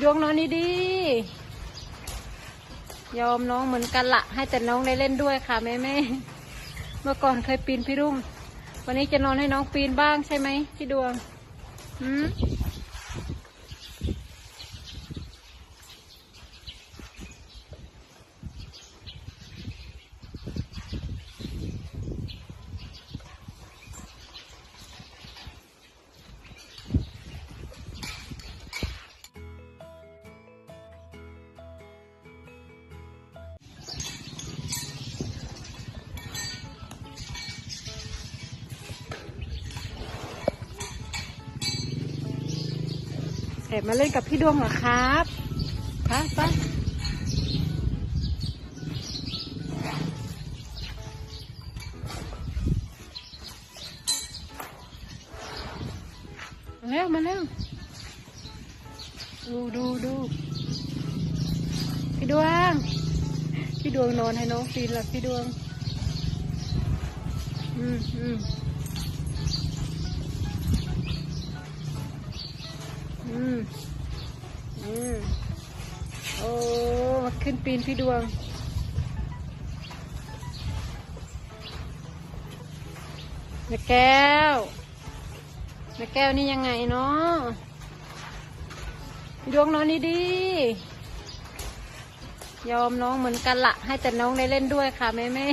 ดวงนอนดีๆยอมน้องเหมือนกันละให้แต่น้องได้เล่นด้วยค่ะแม่แม่เมื่อก่อนเคยปีนพี่รุ่ง วันนี้จะนอนให้น้องปีนบ้างใช่ไหมพี่ดวงอืม แอบมาเล่นกับพี่ดวงเหรอครับคะไปมาเร็วมาเร็วดูดูดูพี่ดวง พี่ดวงนอนให้น้องฟีนละพี่ดวง อืมอืม อืม อืม โอ้มาขึ้นปีนพี่ดวงแม่แก้วแม่แก้วนี่ยังไงเนาะพี่ดวงนอนดีๆยอมน้องเหมือนกันละให้แต่น้องได้เล่นด้วยค่ะแม่แม่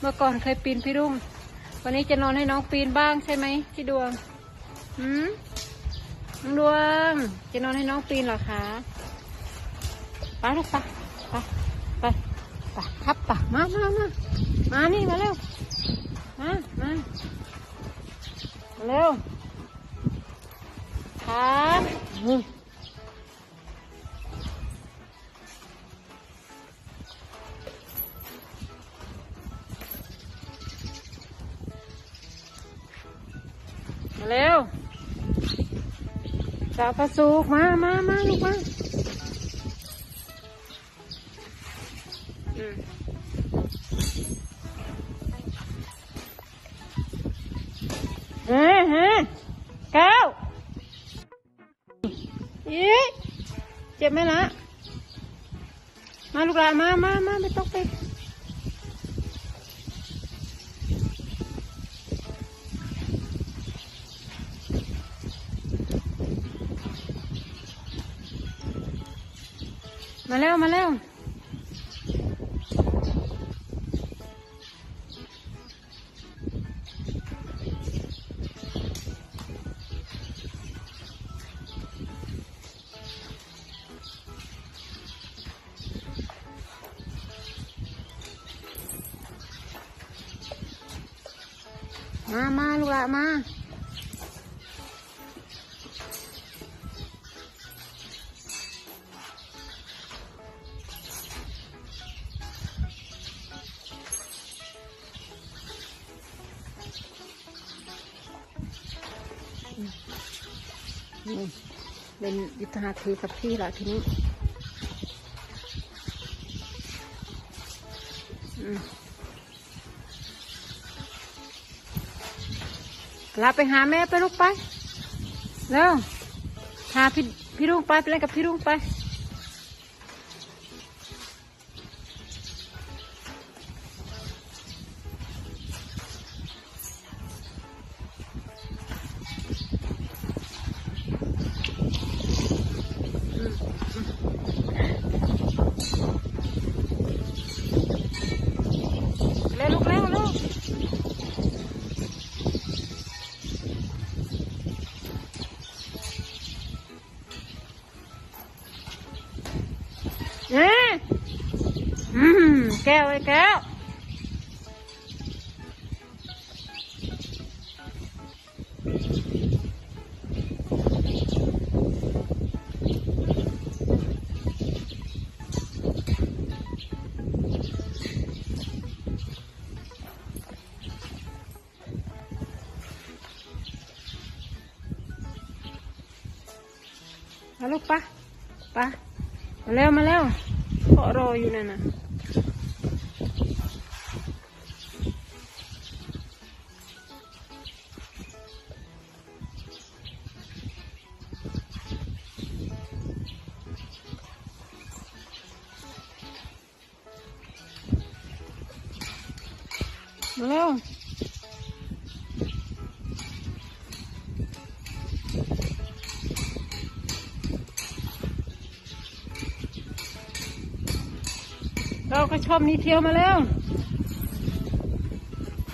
เมื่อก่อนเคยปีนพี่รุ่ม วันนี้จะนอนให้น้องปีนบ้างใช่ไหมพี่ดวงหืม น้องดวง จะนอนให้น้องปีนเหรอคะไปลูกไปไปไปไปครับไปมามามามานี่มาเร็วมามามาเร็วครับมาเร็ว สาวกระสูกมามามาลูกมาอืมเฮ้ยเฮ้ยก้วอีเจ็บไหมนะมาลูกหลานมามามาไม่ต้องไป มาเร็วมาเร็วมา มาลูกละมา นี่เป็นยุทธนาคือกับพี่ละทีนี้ลาไปหาแม่ไปลูกไปเร็วพาพี่พี่รุ่งไปไปเล่นกับพี่รุ่งไป แก้วไอ้แก้วมาลูกปะปะมาเร็วมาเร็วพ่อรออยู่นั่นน่ะ เร็วเราก็ชอบนี้เที่ยวมาแล้ว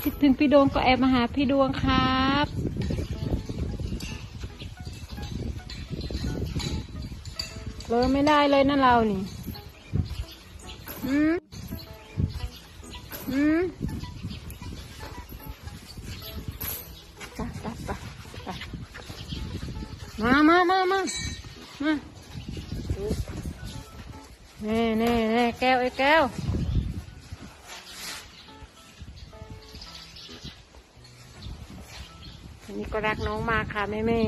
คิดถึงพี่ดวงก็แอบมาหาพี่ดวงครับเลยไม่ได้เลยนะเรานี่ อืม อืม มามามามามาแน่แน่แน่แก้วไอ้แก้วอันนี้ก็รักน้องมากค่ะแม่แม่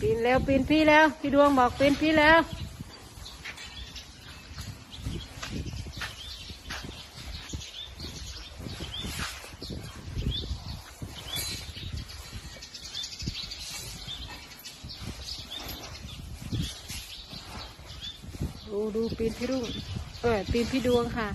ปีนแล้วปีนพี่แล้ว พี่ดวงบอกปีนพี่แล้ว ดูปีนพี่รุ่งเออปีนพี่ดวงค่ะ